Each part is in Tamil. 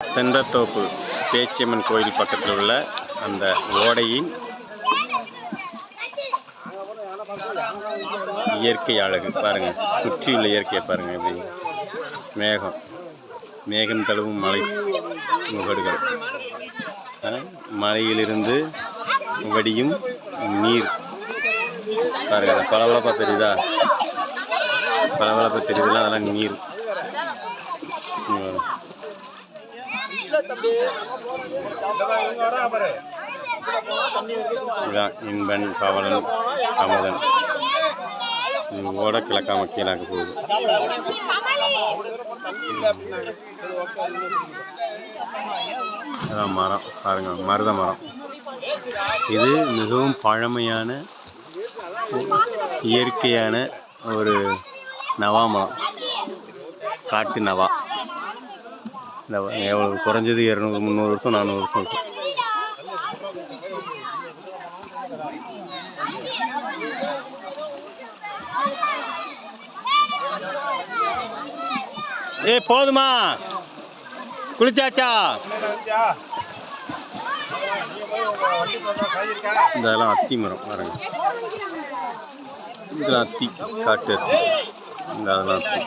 செந்தத்தோப்பு பேச்சியம்மன் கோயில் பக்கத்தில் உள்ள அந்த ஓடையின் இயற்கை அழகு. பாருங்கள் சுற்றியுள்ள இயற்கையை பாருங்கள் எப்படி மேகம். மேகம் தழுவும் மலை முகடுகள். மலையிலிருந்து வடியும் நீர். பாருங்கள் பளபளப்பாக பளபளப்பா தெரியுதா? பளபளப்பா தெரியுதுல அதெல்லாம் நீர். இன்பன் பவனன் அமுதன் ஓட கிழக்காம கீழாக்க போகுது. அதான் மரம். பாருங்க மருத மரம். இது மிகவும் பழமையான இயற்கையான ஒரு நவா மரம் காட்டு நவா. இந்த எவ்வளோ குறைஞ்சது இரநூறு முந்நூறு வருஷம் நானூறு வருஷம் இருக்கும் ஏய் போதுமா? குளிச்சாச்சா? இதெல்லாம் அத்தி மரம் பாருங்க. இதெல்லாம் அத்தி காட்டு அத்தி. இந்த அதெல்லாம் அத்தி.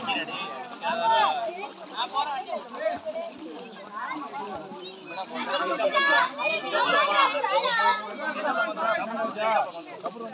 கபூர்